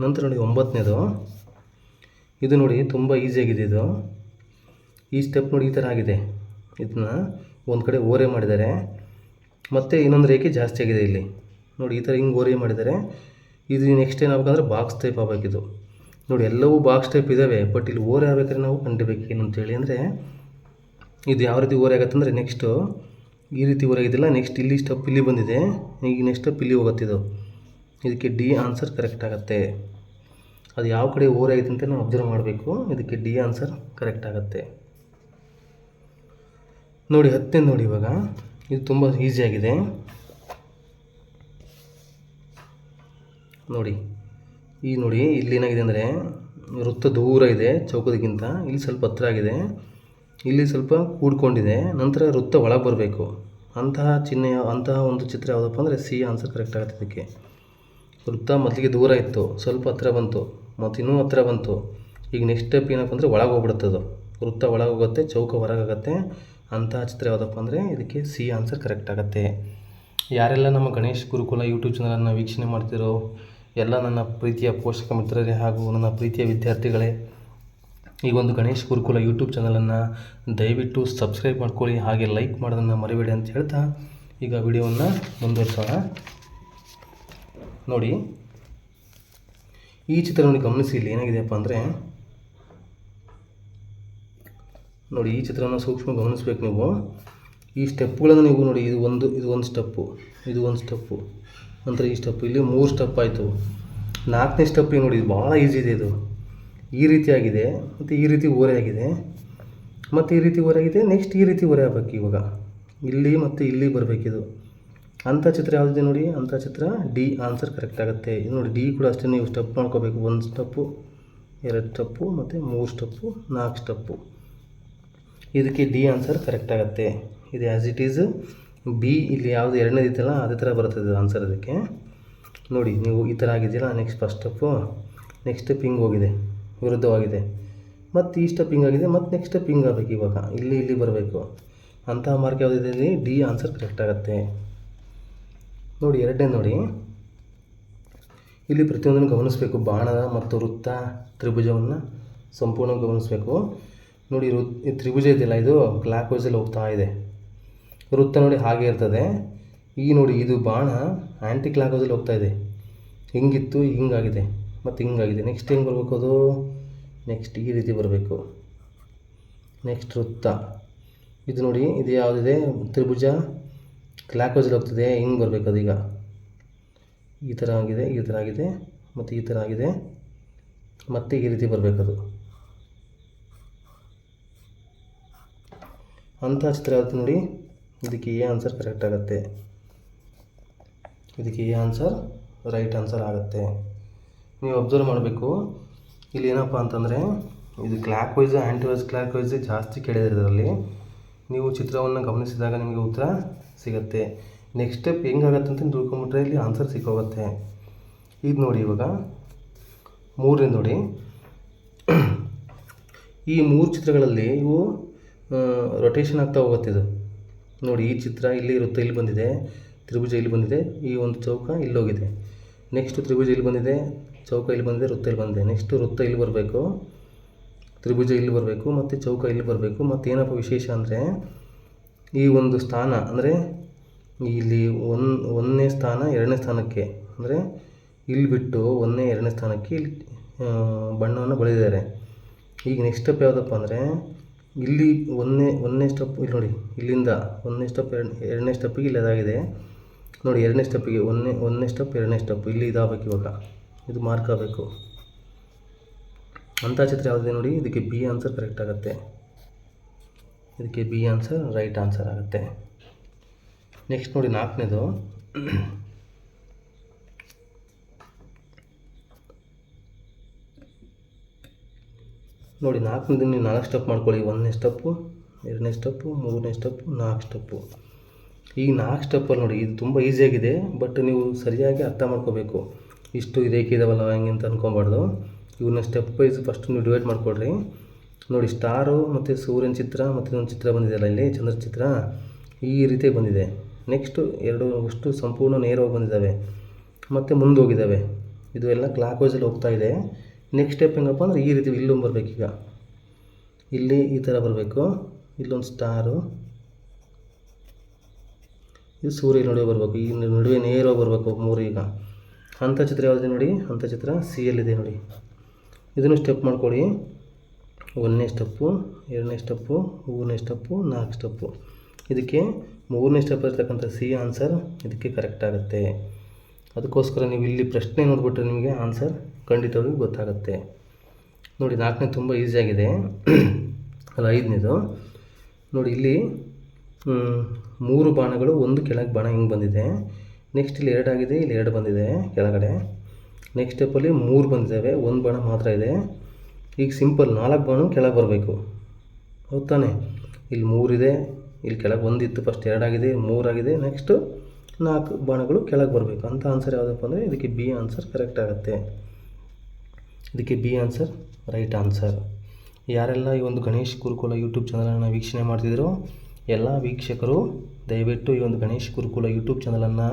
[SPEAKER 1] ನಂತರ ನೋಡಿ, ಒಂಬತ್ತನೇದು. ಇದು ನೋಡಿ, ತುಂಬ ಈಸಿಯಾಗಿದೆ ಇದು. ಈ ಸ್ಟೆಪ್ ನೋಡಿ ಈ ಥರ ಆಗಿದೆ. ಇದನ್ನ ಒಂದು ಕಡೆ ಓರೆ ಮಾಡಿದ್ದಾರೆ ಮತ್ತು ಇನ್ನೊಂದು ರೇಖೆ ಜಾಸ್ತಿ ಆಗಿದೆ ಇಲ್ಲಿ. ನೋಡಿ ಈ ಥರ ಹಿಂಗೆ ಓರೆ ಮಾಡಿದ್ದಾರೆ ಇದು ನೆಕ್ಸ್ಟ್ ಏನಾಗಬೇಕಂದ್ರೆ ಬಾಕ್ಸ್ ಟೈಪ್ ಆಗಬೇಕಿದು. ನೋಡಿ ಎಲ್ಲವೂ ಬಾಕ್ಸ್ ಟೈಪ್ ಇದ್ದಾವೆ ಬಟ್ ಇಲ್ಲಿ ಓರೆ ಆಗ್ಬೇಕಾದ್ರೆ ನಾವು ಕಂಡಿಬೇಕು ಏನು ಅಂತೇಳಿ ಅಂದರೆ ಇದು ಯಾವ ರೀತಿ ಓರೆ ಆಗುತ್ತೆ ಅಂದರೆ ನೆಕ್ಸ್ಟು ಈ ರೀತಿ ಓರೆ ಆಗಿದ್ದಿಲ್ಲ ನೆಕ್ಸ್ಟ್ ಇಲ್ಲಿ ಸ್ಟೆಪ್ ಇಲ್ಲಿ ಬಂದಿದೆ, ಈಗ ನೆಕ್ಸ್ಟ್ ಸ್ಟೆಪ್ ಇಲ್ಲಿ ಹೋಗುತ್ತಿದ್ದು ಇದು. ಇದಕ್ಕೆ ಡಿ ಆನ್ಸರ್ ಕರೆಕ್ಟ್ ಆಗುತ್ತೆ. ಅದು ಯಾವ ಕಡೆ ಓರೆ ಆಗಿದೆ ಅಂತ ನಾವು ಅಬ್ಸರ್ವ್ ಮಾಡಬೇಕು, ಇದಕ್ಕೆ ಡಿ ಆನ್ಸರ್ ಕರೆಕ್ಟ್ ಆಗುತ್ತೆ. ನೋಡಿ, ಹತ್ತನೇ ನೋಡಿ ಇವಾಗ. ಇದು ತುಂಬ ಈಸಿಯಾಗಿದೆ ನೋಡಿ, ಈ ನೋಡಿ ಇಲ್ಲಿ ಏನಾಗಿದೆ ಅಂದರೆ, ವೃತ್ತ ದೂರ ಇದೆ, ಚೌಕದಕ್ಕಿಂತ. ಇಲ್ಲಿ ಸ್ವಲ್ಪ ಹತ್ರ ಆಗಿದೆ. ಇಲ್ಲಿ ಸ್ವಲ್ಪ ಕೂಡ್ಕೊಂಡಿದೆ. ನಂತರ ವೃತ್ತ ಒಳಗೆ ಬರಬೇಕು. ಅಂತಹ ಚಿಹ್ನೆ ಅಂತಹ ಒಂದು ಚಿತ್ರ ಯಾವುದಪ್ಪ ಅಂದರೆ ಸಿ ಆನ್ಸರ್ ಕರೆಕ್ಟ್ ಆಗುತ್ತೆ ಇದಕ್ಕೆ. ವೃತ್ತ ಮೊದಲಿಗೆ ದೂರ ಇತ್ತು. ಸ್ವಲ್ಪ ಹತ್ರ ಬಂತು. ಮತ್ತು ಇನ್ನೂ ಹತ್ರ ಬಂತು. ಈಗ ನೆಕ್ಸ್ಟ್ ಸ್ಟೆಪ್ ಏನಪ್ಪ ಅಂದರೆ ಒಳಗೆ ಹೋಗ್ಬಿಡುತ್ತದು ವೃತ್ತ ಒಳಗೆ ಹೋಗುತ್ತೆ, ಚೌಕ ಹೊರಗಾಗತ್ತೆ ಅಂತಹ ಚಿತ್ರ ಯಾವುದಪ್ಪ ಅಂದರೆ ಇದಕ್ಕೆ ಸಿ ಆನ್ಸರ್ ಕರೆಕ್ಟ್ ಆಗುತ್ತೆ. ಯಾರೆಲ್ಲ ನಮ್ಮ ಗಣೇಶ್ ಗುರುಕುಲ ಯೂಟ್ಯೂಬ್ ಚಾನಲನ್ನು ವೀಕ್ಷಣೆ ಮಾಡ್ತಿರೋ ಎಲ್ಲ ನನ್ನ ಪ್ರೀತಿಯ ಪೋಷಕ ಮಿತ್ರರೇ ಹಾಗೂ ನನ್ನ ಪ್ರೀತಿಯ ವಿದ್ಯಾರ್ಥಿಗಳೇ ಈ ಒಂದು ಗಣೇಶ್ ಗುರುಕುಲ ಯೂಟ್ಯೂಬ್ ಚಾನಲನ್ನು ದಯವಿಟ್ಟು ಸಬ್ಸ್ಕ್ರೈಬ್ ಮಾಡ್ಕೊಳ್ಳಿ, ಹಾಗೆ ಲೈಕ್ ಮಾಡೋದನ್ನು ಮರಿಬೇಡಿ ಅಂತ ಹೇಳ್ತಾ ಈಗ ವಿಡಿಯೋವನ್ನು ಮುಂದುವರಿಸೋಣ. ನೋಡಿ, ಈ ಚಿತ್ರವನ್ನು ಗಮನಿಸಿ ಇಲ್ಲಿ ಏನಾಗಿದೆಯಪ್ಪ ಅಂದರೆ ನೋಡಿ, ಈ ಚಿತ್ರವನ್ನು ಸೂಕ್ಷ್ಮ ಗಮನಿಸ್ಬೇಕು ನೀವು. ಈ ಸ್ಟೆಪ್ಗಳನ್ನು ನೀವು ನೋಡಿ, ಇದು ಒಂದು ಇದು ಒಂದು ಸ್ಟೆಪ್ಪು ಇದು ಒಂದು ಸ್ಟೆಪ್ಪು ನಂತರ ಈ ಸ್ಟೆಪ್ ಇಲ್ಲಿ ಮೂರು ಸ್ಟೆಪ್ ಆಯಿತು. ನಾಲ್ಕನೇ ಸ್ಟೆಪ್ಪಿಗೆ ನೋಡಿ, ಇದು ಭಾಳ ಈಸಿ ಇದೆ ಇದು. ಈ ರೀತಿಯಾಗಿದೆ ಮತ್ತು ಈ ರೀತಿ ಓರೆ ಆಗಿದೆ. ಮತ್ತು ಈ ರೀತಿ ಓರೆ ಆಗಿದೆ ನೆಕ್ಸ್ಟ್ ಈ ರೀತಿ ಓರೆ ಆಗ್ಬೇಕು ಇವಾಗ. ಇಲ್ಲಿ ಮತ್ತು ಇಲ್ಲಿ ಬರಬೇಕಿದು ಅಂಥ ಚಿತ್ರ ಯಾವುದಿದೆ ನೋಡಿ ಅಂಥ ಚಿತ್ರ ಡಿ ಆನ್ಸರ್ ಕರೆಕ್ಟ್ ಆಗುತ್ತೆ. ಇದು ನೋಡಿ ಡಿ ಕೂಡ ಅಷ್ಟೇ, ನೀವು ಸ್ಟೆಪ್ ಮಾಡ್ಕೋಬೇಕು. ಒಂದು ಸ್ಟೆಪ್ಪು ಎರಡು ಸ್ಟೆಪ್ಪು ಮತ್ತು ಮೂರು ಸ್ಟೆಪ್ಪು ನಾಲ್ಕು ಸ್ಟೆಪ್ಪು ಇದಕ್ಕೆ ಡಿ ಆನ್ಸರ್ ಕರೆಕ್ಟ್ ಆಗುತ್ತೆ. ಇದು ಆ್ಯಸ್ ಇಟ್ ಈಸ್ ಬಿ ಇಲ್ಲಿ ಯಾವುದು ಎರಡನೇದು ಇತ್ತಲ್ಲ ಅದೇ ಥರ ಬರ್ತದೆ ಆನ್ಸರ್ ಅದಕ್ಕೆ ನೋಡಿ, ನೀವು ಈ ಥರ ಆಗಿದೆಯಲ್ಲ ನೆಕ್ಸ್ಟ್ ಫಸ್ಟ್ ಸ್ಟೆಪ್ಪು ನೆಕ್ಸ್ಟ್ ಹಿಂಗೆ ಹೋಗಿದೆ, ವಿರುದ್ಧವಾಗಿದೆ. ಮತ್ತು ಈ ಸ್ಟೆಪ್ ಹಿಂಗಾಗಿದೆ ಮತ್ತು ನೆಕ್ಸ್ಟ್ ಸ್ಟೆಪ್ ಹಿಂಗೆ ಆಗಬೇಕು ಇವಾಗ. ಇಲ್ಲಿ ಇಲ್ಲಿ ಬರಬೇಕು. ಅಂತಹ ಮಾರ್ಕ್ ಯಾವುದಿದೆ ಇಲ್ಲಿ? ಡಿ ಆನ್ಸರ್ ಕರೆಕ್ಟ್ ಆಗುತ್ತೆ. ನೋಡಿ ಎರಡನೇ ನೋಡಿ. ಇಲ್ಲಿ ಪ್ರತಿಯೊಂದನ್ನು ಗಮನಿಸಬೇಕು. ಬಾಣದ ಮತ್ತು ವೃತ್ತ ತ್ರಿಭುಜವನ್ನು ಸಂಪೂರ್ಣ ಗಮನಿಸಬೇಕು. ನೋಡಿ ವೃತ್ ತ್ರಿಭುಜ ಇದೆಯಲ್ಲ, ಇದು ಕ್ಲಾಕ್ ವೈಸಲ್ಲಿ ಹೋಗ್ತಾ ಇದೆ. ವೃತ್ತ ನೋಡಿ ಹಾಗೆ ಇರ್ತದೆ. ಈ ನೋಡಿ ಇದು ಬಾಣ ಆ್ಯಂಟಿ ಕ್ಲಾಕ್ ವೈಸಲ್ಲಿ ಹೋಗ್ತಾ ಇದೆ. ಹಿಂಗಿತ್ತು, ಹಿಂಗಾಗಿದೆ. ಮತ್ತು ಹಿಂಗಾಗಿದೆ. ನೆಕ್ಸ್ಟ್ ಹೆಂಗೆ ಬರಬೇಕು ಅದು? ನೆಕ್ಸ್ಟ್ ಈ ರೀತಿ ಬರಬೇಕು. ನೆಕ್ಸ್ಟ್ ವೃತ್ತ. ಇದು ನೋಡಿ, ಇದು ಯಾವುದಿದೆ? ತ್ರಿಭುಜ. ಕ್ಲಾಕ್ ವೈಸಲ್ಲಿ ಹೋಗ್ತದೆ. ಹಿಂಗೆ ಬರಬೇಕು ಅದೀಗ ಈ ಥರ ಆಗಿದೆ, ಈ ಥರ ಆಗಿದೆ, ಮತ್ತು ಈ ಥರ ಆಗಿದೆ. ಮತ್ತೆ ಈ ರೀತಿ ಬರಬೇಕದು ಅಂಥ ಚಿತ್ರ ಯಾವುದು ನೋಡಿ. ಇದಕ್ಕೆ ಎ ಆನ್ಸರ್ ಕರೆಕ್ಟ್ ಆಗುತ್ತೆ. ಇದಕ್ಕೆ ಎ ಆನ್ಸರ್ ರೈಟ್ ಆನ್ಸರ್ ಆಗುತ್ತೆ. ನೀವು ಅಬ್ಸರ್ವ್ ಮಾಡಬೇಕು. ಇಲ್ಲಿ ಏನಪ್ಪ ಅಂತಂದರೆ, ಇದು clockwise anti wise clockwise ಜಾಸ್ತಿ ಕೇಳಿದೆ ಇದರಲ್ಲಿ ನೀವು ಚಿತ್ರವನ್ನು ಗಮನಿಸಿದಾಗ ನಿಮಗೆ ಉತ್ತರ ಸಿಗುತ್ತೆ. ನೆಕ್ಸ್ಟ್ ಸ್ಟೆಪ್ ಹೆಂಗಾಗತ್ತೆ ಅಂತ ತಿಳ್ಕೊಂಬಿಟ್ರೆ ಇಲ್ಲಿ ಆನ್ಸರ್ ಸಿಕ್ಕೋಗುತ್ತೆ. ಇದು ನೋಡಿ ಇವಾಗ. ಮೂರನೇ ನೋಡಿ. ಈ ಮೂರು ಚಿತ್ರಗಳಲ್ಲಿ ಇವು ರೊಟೇಷನ್ ಆಗ್ತಾ ಹೋಗುತ್ತೆ ಇದು. ನೋಡಿ, ಈ ಚಿತ್ರ ಇಲ್ಲಿ ವೃತ್ತ ಇಲ್ಲಿ ಬಂದಿದೆ. ತ್ರಿಭುಜ ಇಲ್ಲಿ ಬಂದಿದೆ, ಈ ಒಂದು ಚೌಕ ಇಲ್ಲಿ ಹೋಗಿದೆ. ನೆಕ್ಸ್ಟ್ ತ್ರಿಭುಜ ಇಲ್ಲಿ ಬಂದಿದೆ, ಚೌಕ ಇಲ್ಲಿ ಬಂದಿದೆ, ವೃತ್ತ ಇಲ್ಲಿ ಬಂದಿದೆ. ನೆಕ್ಸ್ಟ್ ವೃತ್ತ ಇಲ್ಲಿ ಬರಬೇಕು, ತ್ರಿಭುಜ ಇಲ್ಲಿ ಬರಬೇಕು, ಮತ್ತು ಚೌಕ ಇಲ್ಲಿ ಬರಬೇಕು. ಮತ್ತು ಏನಪ್ಪ ವಿಶೇಷ ಅಂದರೆ, ಈ ಒಂದು ಸ್ಥಾನ ಅಂದರೆ, ಇಲ್ಲಿ ಒನ್, ಒಂದನೇ ಸ್ಥಾನ, ಎರಡನೇ ಸ್ಥಾನಕ್ಕೆ ಅಂದರೆ, ಇಲ್ಲಿ ಬಿಟ್ಟು ಒಂದನೇ, ಎರಡನೇ ಸ್ಥಾನಕ್ಕೆ ಇಲ್ಲಿ ಬಣ್ಣವನ್ನು ಬಳಿದಿದ್ದಾರೆ. ಈಗ ನೆಕ್ಸ್ಟ್ ಸ್ಟೆಪ್ ಯಾವುದಪ್ಪ ಅಂದರೆ ಇಲ್ಲಿ ಒಂದನೇ ಒಂದನೇ ಸ್ಟೆಪ್ ಇಲ್ಲಿ ನೋಡಿ, ಇಲ್ಲಿಂದ ಒಂದನೇ ಸ್ಟೆಪ್ ಎರಡು, ಎರಡನೇ ಸ್ಟೆಪ್ಪಿಗೆ ಇಲ್ಲಿ ಅದಾಗಿದೆ. ನೋಡಿ, ಎರಡನೇ ಸ್ಟೆಪ್ಪಿಗೆ ಒಂದನೇ ಒಂದನೇ ಸ್ಟೆಪ್ ಎರಡನೇ ಸ್ಟೆಪ್ ಇಲ್ಲಿ ಇದಾಗಬೇಕು ಇವಾಗ. ಇದು ಮಾರ್ಕ್ ಆಗಬೇಕು. ಅಂಥ ಚಿತ್ರ ಯಾವುದಿದೆ ನೋಡಿ, ಇದಕ್ಕೆ ಬಿ ಆನ್ಸರ್ ಕರೆಕ್ಟ್ ಆಗುತ್ತೆ. ಇದಕ್ಕೆ ಬಿ ಆನ್ಸರ್ ರೈಟ್ ಆನ್ಸರ್ ಆಗುತ್ತೆ. ನೆಕ್ಸ್ಟ್ ನೋಡಿ ನಾಲ್ಕನೇದು. ನೋಡಿ ನಾಲ್ಕನೇದು ನೀವು ನಾಲ್ಕು ಸ್ಟೆಪ್ ಮಾಡ್ಕೊಳ್ಳಿ. ಒಂದನೇ ಸ್ಟೆಪ್ಪು ಎರಡನೇ ಸ್ಟೆಪ್ಪು ಮೂರನೇ ಸ್ಟೆಪ್ಪು ನಾಲ್ಕು ಸ್ಟೆಪ್ಪು ಈಗ ನಾಲ್ಕು ಸ್ಟೆಪ್ಪಲ್ಲಿ ನೋಡಿ, ಇದು ತುಂಬ ಈಸಿಯಾಗಿದೆ ಬಟ್ ನೀವು ಸರಿಯಾಗಿ ಅರ್ಥ ಮಾಡ್ಕೋಬೇಕು. ಇಷ್ಟು ರೇಖೆ ಇದಾವಲ್ಲ, ಹೆಂಗೆ ಅಂತ ಅನ್ಕೊಬಾರ್ದು. ಇವನ್ನ ಸ್ಟೆಪ್ ವೈಸ್ ಫಸ್ಟ್ ನೀವು ಡಿವೈಡ್ ಮಾಡಿಕೊಡ್ರಿ ನೋಡಿ ಸ್ಟಾರು ಮತ್ತು ಸೂರ್ಯನ ಚಿತ್ರ ಮತ್ತು ಇನ್ನೊಂದು ಚಿತ್ರ ಬಂದಿದೆಯಲ್ಲ ಇಲ್ಲಿ ಚಂದ್ರ ಚಿತ್ರ ಈ ರೀತಿ ಬಂದಿದೆ. ನೆಕ್ಸ್ಟು ಎರಡು ಅಷ್ಟು ಸಂಪೂರ್ಣ ನೇರವಾಗಿ ಬಂದಿದ್ದಾವೆ ಮತ್ತು ಮುಂದೆ ಹೋಗಿದ್ದಾವೆ ಇದು ಎಲ್ಲ ಕ್ಲಾಕ್ ವೈಸಲ್ಲಿ ಹೋಗ್ತಾ ಇದೆ. ನೆಕ್ಸ್ಟ್ ಸ್ಟೆಪ್ ಹೆಂಗಪ್ಪ ಅಂದರೆ ಈ ರೀತಿ ಇಲ್ಲೊಂದು ಬರಬೇಕೀಗ ಇಲ್ಲಿ ಈ ಥರ ಬರಬೇಕು. ಇಲ್ಲೊಂದು ಸ್ಟಾರು. ಇದು ಸೂರ್ಯ ನಡುವೆ ಬರಬೇಕು. ಈ ನಡುವೆ ನೇರವಾಗಿ ಬರಬೇಕು ಮೂರು ಈಗ. ಅಂಥ ಚಿತ್ರ ಯಾವುದಿದೆ ನೋಡಿ? ಅಂಥ ಚಿತ್ರ ಸಿ ಎಲ್ಲಿದೆ ನೋಡಿ. ಇದನ್ನು ಸ್ಟೆಪ್ ಮಾಡಿಕೊಡಿ ಒಂದನೇ ಸ್ಟೆಪ್ಪು ಎರಡನೇ ಸ್ಟೆಪ್ಪು ಮೂರನೇ ಸ್ಟೆಪ್ಪು ನಾಲ್ಕು ಸ್ಟೆಪ್ಪು ಇದಕ್ಕೆ ಮೂರನೇ ಸ್ಟೆಪ್ ಇರ್ತಕ್ಕಂಥ ಸಿ ಆನ್ಸರ್ ಇದಕ್ಕೆ ಕರೆಕ್ಟ್ ಆಗುತ್ತೆ. ಅದಕ್ಕೋಸ್ಕರ ನೀವು ಇಲ್ಲಿ ಪ್ರಶ್ನೆ ನೋಡಿಬಿಟ್ರೆ ನಿಮಗೆ ಆನ್ಸರ್ ಖಂಡಿತವಾಗಿ ಗೊತ್ತಾಗುತ್ತೆ. ನೋಡಿ, ನಾಲ್ಕನೇ ತುಂಬ ಈಸಿಯಾಗಿದೆ. ಅಲ್ಲ, ಐದನೇದು. ನೋಡಿ, ಇಲ್ಲಿ ಮೂರು ಬಾಣಗಳು, ಒಂದು ಕೆಳಗೆ ಬಾಣ ಹಿಂಗೆ ಬಂದಿದೆ. ನೆಕ್ಸ್ಟ್ ಇಲ್ಲಿ ಎರಡಾಗಿದೆ ಇಲ್ಲಿ ಎರಡು ಬಂದಿದೆ ಕೆಳಗಡೆ. ನೆಕ್ಸ್ಟ್ ಸ್ಟೆಪ್ಪಲ್ಲಿ ಮೂರು ಬಂದಿದ್ದಾವೆ, ಒಂದು ಬಾಣ ಮಾತ್ರ ಇದೆ. ಈಗ ಸಿಂಪಲ್, ನಾಲ್ಕು ಬಾಣ ಕೆಳಗೆ ಬರಬೇಕು. ಹೌದು ತಾನೆ ಇಲ್ಲಿ ಮೂರಿದೆ ಇಲ್ಲಿ ಕೆಳಗೆ ಒಂದಿತ್ತು ಫಸ್ಟ್ ಎರಡಾಗಿದೆ ಮೂರಾಗಿದೆ ನೆಕ್ಸ್ಟು ನಾಲ್ಕು ಬಾಣಗಳು ಕೆಳಗೆ ಬರಬೇಕು. ಅಂತ ಆನ್ಸರ್ ಯಾವುದಪ್ಪ ಅಂದರೆ, ಇದಕ್ಕೆ ಬಿ ಆನ್ಸರ್ ಕರೆಕ್ಟ್ ಆಗುತ್ತೆ. ಇದಕ್ಕೆ ಬಿ ಆನ್ಸರ್, ರೈಟ್ ಆನ್ಸರ್. ಯಾರೆಲ್ಲ ಈ ಒಂದು ಗಣೇಶ್ ಗುರುಕುಲ ಯೂಟ್ಯೂಬ್ ಚಾನಲನ್ನು ವೀಕ್ಷಣೆ ಮಾಡ್ತಿದ್ರೋ, ಎಲ್ಲ ವೀಕ್ಷಕರು ದಯವಿಟ್ಟು ಈ ಒಂದು ಗಣೇಶ್ ಗುರುಕುಲ ಯೂಟ್ಯೂಬ್ ಚಾನಲನ್ನು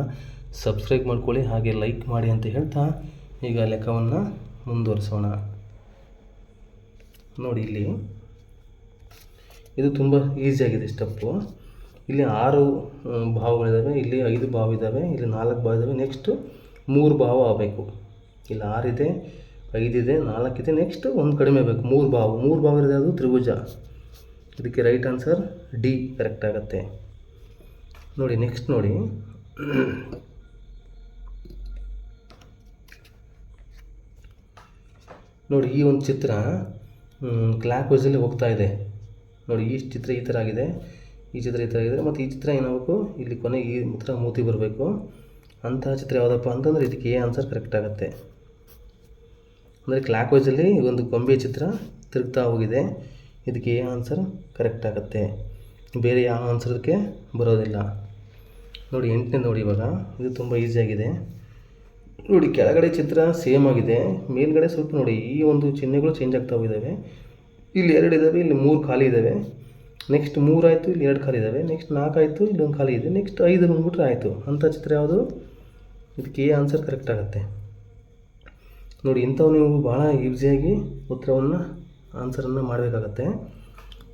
[SPEAKER 1] ಸಬ್ಸ್ಕ್ರೈಬ್ ಮಾಡ್ಕೊಳ್ಳಿ, ಹಾಗೆ ಲೈಕ್ ಮಾಡಿ ಅಂತ ಹೇಳ್ತಾ ಈಗ ಲೆಕ್ಕವನ್ನು ಮುಂದುವರಿಸೋಣ. ನೋಡಿ ಇಲ್ಲಿ, ಇದು ತುಂಬ ಈಸಿಯಾಗಿದೆ ಸ್ಟೆಪ್ಪು ಇಲ್ಲಿ ಆರು ಭಾವಗಳಿದ್ದಾವೆ ಇಲ್ಲಿ ಐದು ಭಾವ ಇದ್ದಾವೆ ಇಲ್ಲಿ ನಾಲ್ಕು ಭಾವ ಇದ್ದಾವೆ ನೆಕ್ಸ್ಟು ಮೂರು ಭಾವ ಆಗಬೇಕು. ಇಲ್ಲಿ ಆರಿದೆ ಐದಿದೆ, ನಾಲ್ಕಿದೆ ನೆಕ್ಸ್ಟ್ ಒಂದು ಕಡಿಮೆ ಬೇಕು. ಮೂರು ಬಾವು. ಮೂರು ಭಾವ ಇರೋದು ಅದು ತ್ರಿಭುಜ. ಇದಕ್ಕೆ ರೈಟ್ ಆನ್ಸರ್ ಡಿ ಕರೆಕ್ಟ್ ಆಗುತ್ತೆ. ನೋಡಿ ನೆಕ್ಸ್ಟ್ ನೋಡಿ. ನೋಡಿ, ಈ ಒಂದು ಚಿತ್ರ ಕ್ಲಾಕ್ ವೈಸಲ್ಲಿ ಹೋಗ್ತಾ ಇದೆ. ನೋಡಿ, ಈ ಚಿತ್ರ ಈ ಥರ ಆಗಿದೆ. ಈ ಚಿತ್ರ ಈ ಥರ ಆಗಿದೆ. ಮತ್ತು ಈ ಚಿತ್ರ ಏನಾಗಬೇಕು? ಇಲ್ಲಿ ಕೊನೆಗೆ ಈ ಥರ ಮೂತಿ ಬರಬೇಕು. ಅಂತಹ ಚಿತ್ರ ಯಾವುದಪ್ಪ ಅಂತಂದರೆ ಇದಕ್ಕೆ ಎ ಆನ್ಸರ್ ಕರೆಕ್ಟ್ ಆಗುತ್ತೆ. ಅಂದರೆ ಕ್ಲಾಕ್ ವೈಸಲ್ಲಿ ಒಂದು ಗೊಂಬೆ ಚಿತ್ರ ತಿರುಗ್ತಾ ಹೋಗಿದೆ. ಇದಕ್ಕೆ ಆನ್ಸರ್ ಕರೆಕ್ಟ್ ಆಗುತ್ತೆ. ಬೇರೆ ಯಾವ ಆನ್ಸರ್ಗೆ ಬರೋದಿಲ್ಲ. ನೋಡಿ, ಎಂಟನೇ ನೋಡಿ ಇವಾಗ. ಇದು ತುಂಬ ಈಸಿಯಾಗಿದೆ ನೋಡಿ, ಕೆಳಗಡೆ ಚಿತ್ರ ಸೇಮ್ ಆಗಿದೆ. ಮೇಲ್ಗಡೆ ಸ್ವಲ್ಪ ನೋಡಿ, ಈ ಒಂದು ಚಿಹ್ನೆಗಳು ಚೇಂಜ್ ಆಗ್ತಾ ಹೋಗಿದ್ದಾವೆ ಇಲ್ಲಿ ಎರಡು ಇದ್ದಾವೆ ಇಲ್ಲಿ ಮೂರು ಖಾಲಿ ಇದ್ದಾವೆ ನೆಕ್ಸ್ಟ್ ಮೂರು ಆಯಿತು, ಇಲ್ಲಿ ಎರಡು ಖಾಲಿ ಇದ್ದಾವೆ ನೆಕ್ಸ್ಟ್ ನಾಲ್ಕು ಆಯಿತು ಇಲ್ಲೊಂದು ಖಾಲಿ ಇದೆ. ನೆಕ್ಸ್ಟ್ ಐದು ಬಂದ್ಬಿಟ್ರೆ ಆಯಿತು. ಅಂಥ ಚಿತ್ರ ಯಾವುದು? ಇದಕ್ಕೆ ಆನ್ಸರ್ ಕರೆಕ್ಟ್ ಆಗುತ್ತೆ. ನೋಡಿ, ಇಂಥವು ನೀವು ಭಾಳ ಈಸಿಯಾಗಿ ಉತ್ತರವನ್ನು ಆನ್ಸರನ್ನು ಮಾಡಬೇಕಾಗತ್ತೆ.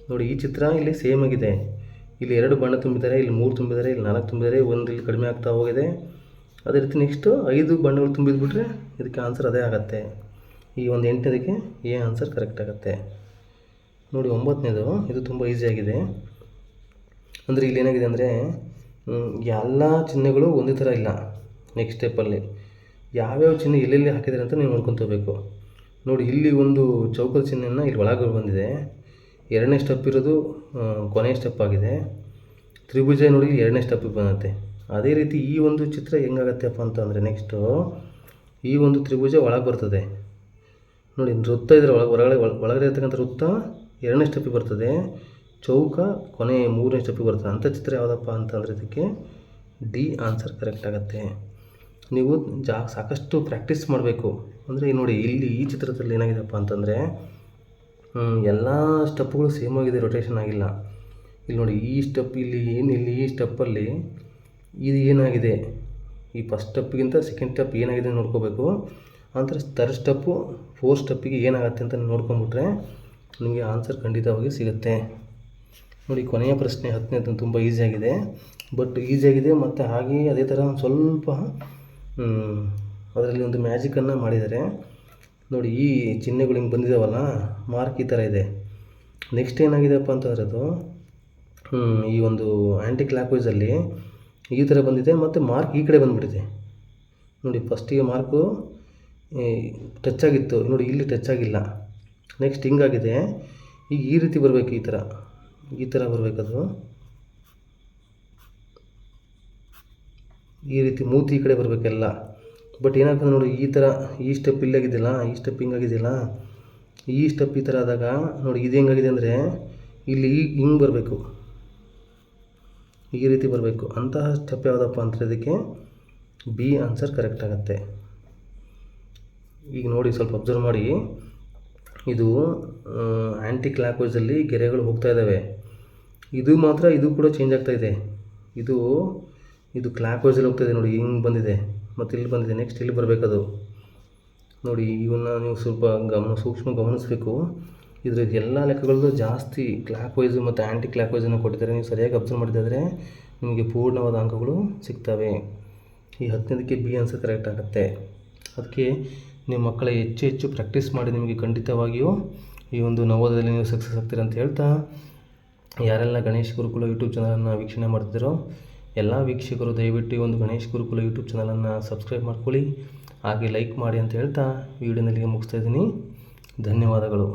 [SPEAKER 1] ನೋಡಿ, ಈ ಚಿತ್ರ ಇಲ್ಲಿ ಸೇಮ್ ಆಗಿದೆ. ಇಲ್ಲಿ ಎರಡು ಬಣ್ಣ ತುಂಬಿದ್ದಾರೆ, ಇಲ್ಲಿ ಮೂರು ತುಂಬಿದ್ದಾರೆ, ಇಲ್ಲಿ ನಾಲ್ಕು ತುಂಬಿದ್ದಾರೆ, ಒಂದು ಇಲ್ಲಿ ಕಡಿಮೆ ಆಗ್ತಾ ಹೋಗಿದೆ. ಅದೇ ರೀತಿ ನೆಕ್ಸ್ಟು ಐದು ಬಣ್ಣಗಳು ತುಂಬಿದ್ಬಿಟ್ರೆ ಇದಕ್ಕೆ ಆನ್ಸರ್ ಅದೇ ಆಗುತ್ತೆ. ಈ ಒಂದು ಎಂಟನೇದಕ್ಕೆ ಎ ಆನ್ಸರ್ ಕರೆಕ್ಟ್ ಆಗುತ್ತೆ. ನೋಡಿ, ಒಂಬತ್ತನೇದು, ಇದು ತುಂಬ ಈಸಿಯಾಗಿದೆ ಅಂದರೆ ಇಲ್ಲಿ ಏನಾಗಿದೆ ಅಂದರೆ ಎಲ್ಲ ಚಿಹ್ನೆಗಳು ಒಂದೇ ಥರ ಇಲ್ಲ. ನೆಕ್ಸ್ಟ್ ಸ್ಟೆಪ್ಪಲ್ಲಿ ಯಾವ್ಯಾವ ಚಿಹ್ನೆ ಎಲ್ಲೆಲ್ಲಿ ಹಾಕಿದ್ದಾರೆ ಅಂತ ನೀವು ನೋಡ್ಕೊತೋಬೇಕು ನೋಡಿ, ಇಲ್ಲಿ ಒಂದು ಚೌಕದ ಚಿಹ್ನೆಯನ್ನು ಇಲ್ಲಿ ಒಳಗೆ ಬಂದಿದೆ. ಎರಡನೇ ಸ್ಟೆಪ್ ಇರೋದು ಕೊನೆಯ ಸ್ಟೆಪ್ ಆಗಿದೆ. ತ್ರಿಭುಜ ನೋಡಿ ಎರಡನೇ ಸ್ಟೆಪ್ಪಿಗೆ ಬಂದತ್ತೆ ಅದೇ ರೀತಿ ಈ ಒಂದು ಚಿತ್ರ ಹೆಂಗಾಗತ್ತೆಪ್ಪ ಅಂತಂದರೆ ನೆಕ್ಸ್ಟು ಈ ಒಂದು ತ್ರಿಭುಜ ಒಳಗೆ ಬರ್ತದೆ. ನೋಡಿ, ವೃತ್ತ ಇದ್ರೆ ಒಳಗೆ, ಹೊರಗಡೆ ಒಳ- ಒಳಗಡೆ ಇರ್ತಕ್ಕಂಥ ವೃತ್ತ ಎರಡನೇ ಸ್ಟೆಪ್ಪಿಗೆ ಬರ್ತದೆ. ಚೌಕ ಕೊನೆ ಮೂರನೇ ಸ್ಟೆಪ್ಪಿಗೆ ಬರ್ತದೆ. ಅಂಥ ಚಿತ್ರ ಯಾವುದಪ್ಪ ಅಂತಂದರೆ ಇದಕ್ಕೆ ಡಿ ಆನ್ಸರ್ ಕರೆಕ್ಟ್ ಆಗುತ್ತೆ. ನೀವು ಜಾ ಸಾಕಷ್ಟು ಪ್ರಾಕ್ಟೀಸ್ ಮಾಡಬೇಕು. ಅಂದರೆ ನೋಡಿ ಇಲ್ಲಿ ಈ ಚಿತ್ರದಲ್ಲಿ ಏನಾಗಿದೆಪ್ಪ ಅಂತಂದರೆ ಎಲ್ಲ ಸ್ಟೆಪ್ಗಳು ಸೇಮ್ ಆಗಿದೆ ರೊಟೇಷನ್ ಆಗಿಲ್ಲ. ಇಲ್ಲಿ ನೋಡಿ ಈ ಸ್ಟೆಪ್ ಇಲ್ಲಿ, ಏನು ಇಲ್ಲಿ ಈ ಸ್ಟೆಪ್ಪಲ್ಲಿ ಇದು ಏನಾಗಿದೆ? ಈ ಫಸ್ಟ್ ಸ್ಟೆಪ್ಗಿಂತ ಸೆಕೆಂಡ್ ಸ್ಟೆಪ್ ಏನಾಗಿದೆ ನೋಡ್ಕೋಬೇಕು. ಆನಂತರ ಥರ್ಡ್ ಸ್ಟೆಪ್ಪು ಫೋರ್ ಸ್ಟೆಪ್ಪಿಗೆ ಏನಾಗುತ್ತೆ ಅಂತ ನೋಡ್ಕೊಂಬಿಟ್ರೆ ನಿಮಗೆ ಆನ್ಸರ್ ಖಂಡಿತವಾಗಿ ಸಿಗುತ್ತೆ. ನೋಡಿ, ಕೊನೆಯ ಪ್ರಶ್ನೆ ಹತ್ತನೇ ತುಂಬ ಈಸಿಯಾಗಿದೆ ಬಟ್ ಈಸಿಯಾಗಿದೆ ಮತ್ತು ಹಾಗೆಯೇ ಅದೇ ಥರ ಸ್ವಲ್ಪ ಅದರಲ್ಲಿ ಒಂದು ಮ್ಯಾಜಿಕನ್ನು ಮಾಡಿದ್ದಾರೆ ನೋಡಿ, ಈ ಚಿಹ್ನೆಗಳು ಹಿಂಗೆ ಬಂದಿದ್ದಾವಲ್ಲ ಮಾರ್ಕ್ ಈ ಥರ ಇದೆ. ನೆಕ್ಸ್ಟ್ ಏನಾಗಿದೆಪ್ಪ ಅಂತಂದ್ರೆ ಅದು ಈ ಒಂದು ಆ್ಯಂಟಿ ಕ್ಲಾಕ್ ವೈಸಲ್ಲಿ ಈ ಥರ ಬಂದಿದೆ ಮತ್ತು ಮಾರ್ಕ್ ಈ ಕಡೆ ಬಂದುಬಿಟ್ಟಿದೆ. ನೋಡಿ ಫಸ್ಟಿಗೆ ಮಾರ್ಕು ಟಚ್ ಆಗಿತ್ತು. ನೋಡಿ, ಇಲ್ಲಿ ಟಚ್ ಆಗಿಲ್ಲ. ನೆಕ್ಸ್ಟ್ ಹಿಂಗಾಗಿದೆ. ಈಗ ಈ ರೀತಿ ಬರಬೇಕು ಈ ಥರ ಈ ಥರ ಬರಬೇಕದು. ಈ ರೀತಿ ಮೂತಿ ಈ ಕಡೆ ಬರಬೇಕೆಲ್ಲ. ಬಟ್ ಏನಾಗ್ತದೆ ನೋಡಿ, ಈ ಥರ ಈ ಸ್ಟೆಪ್ ಇಲ್ಲಾಗಿದೆಯಲ್ಲ ಈ ಸ್ಟೆಪ್ ಹಿಂಗಾಗಿದೆಯಲ್ಲ ಈ ಸ್ಟೆಪ್ ಈ ಥರ ಆದಾಗ ನೋಡಿ ಇದು ಹೆಂಗಾಗಿದೆ ಅಂದರೆ ಇಲ್ಲಿ ಹಿಂಗೆ ಬರಬೇಕು. ಈ ರೀತಿ ಬರಬೇಕು. ಅಂತಹ ಸ್ಟೆಪ್ ಯಾವುದಪ್ಪ ಅಂದರೆ ಇದಕ್ಕೆ ಬಿ ಆನ್ಸರ್ ಕರೆಕ್ಟ್ ಆಗುತ್ತೆ. ಈಗ ನೋಡಿ ಸ್ವಲ್ಪ ಅಬ್ಸರ್ವ್ ಮಾಡಿ. ಇದು ಆ್ಯಂಟಿ ಕ್ಲಾಕ್ ವೈಸಲ್ಲಿ ಗೆರೆಗಳು ಹೋಗ್ತಾ ಇದ್ದಾವೆ ಇದು ಮಾತ್ರ, ಇದು ಕೂಡ ಚೇಂಜ್ ಆಗ್ತಾ ಇದೆ ಇದು ಕ್ಲಾಕ್ ವೈಸಲ್ಲಿ ಹೋಗ್ತಿದೆ ನೋಡಿ, ಹಿಂಗೆ ಬಂದಿದೆ. ಮತ್ತು ಇಲ್ಲಿ ಬಂದಿದೆ ನೆಕ್ಸ್ಟ್ ಇಲ್ಲಿ ಬರಬೇಕದು. ನೋಡಿ, ಇವನ್ನ ನೀವು ಸ್ವಲ್ಪ ಗಮನ, ಸೂಕ್ಷ್ಮ ಗಮನಿಸಬೇಕು. ಇದ್ರ ಎಲ್ಲ ಲೆಕ್ಕಗಳದ್ದು ಜಾಸ್ತಿ ಕ್ಲಾಕ್ ವೈಸು ಮತ್ತು ಆ್ಯಂಟಿ ಕ್ಲಾಕ್ ವೈಸನ್ನು ಕೊಟ್ಟಿದ್ದಾರೆ. ನೀವು ಸರಿಯಾಗಿ ಅಬ್ಸರ್ವ್ ಮಾಡಿದ್ರೆ ನಿಮಗೆ ಪೂರ್ಣವಾದ ಅಂಕಗಳು ಸಿಗ್ತವೆ. ಈ ಹತ್ತನೇದಕ್ಕೆ ಬಿ ಆನ್ಸರ್ ಕರೆಕ್ಟ್ ಆಗುತ್ತೆ. ಅದಕ್ಕೆ ನಿಮ್ಮ ಮಕ್ಕಳ ಹೆಚ್ಚು ಹೆಚ್ಚು ಪ್ರಾಕ್ಟೀಸ್ ಮಾಡಿ ನಿಮಗೆ ಖಂಡಿತವಾಗಿಯೂ ಈ ಒಂದು ನವೋದಯದಲ್ಲಿ ನೀವು ಸಕ್ಸಸ್ ಆಗ್ತೀರ ಅಂತ ಹೇಳ್ತಾ, ಯಾರೆಲ್ಲ ಗಣೇಶ್ ಗುರುಕುಲ ಯೂಟ್ಯೂಬ್ ಚಾನಲನ್ನು ವೀಕ್ಷಣೆ ಮಾಡ್ತಿದ್ದೀರೋ ಎಲ್ಲ ವೀಕ್ಷಕರು ದಯವಿಟ್ಟು ಒಂದು ಗಣೇಶ್ ಗುರುಕುಲ ಯೂಟ್ಯೂಬ್ ಚಾನಲನ್ನು ಸಬ್ಸ್ಕ್ರೈಬ್ ಮಾಡ್ಕೊಳ್ಳಿ, ಹಾಗೆ ಲೈಕ್ ಮಾಡಿ ಅಂತ ಹೇಳ್ತಾ ವಿಡಿಯೋನಲ್ಲಿಗೆ ಮುಗಿಸ್ತಾ ಇದ್ದೀನಿ. ಧನ್ಯವಾದಗಳು.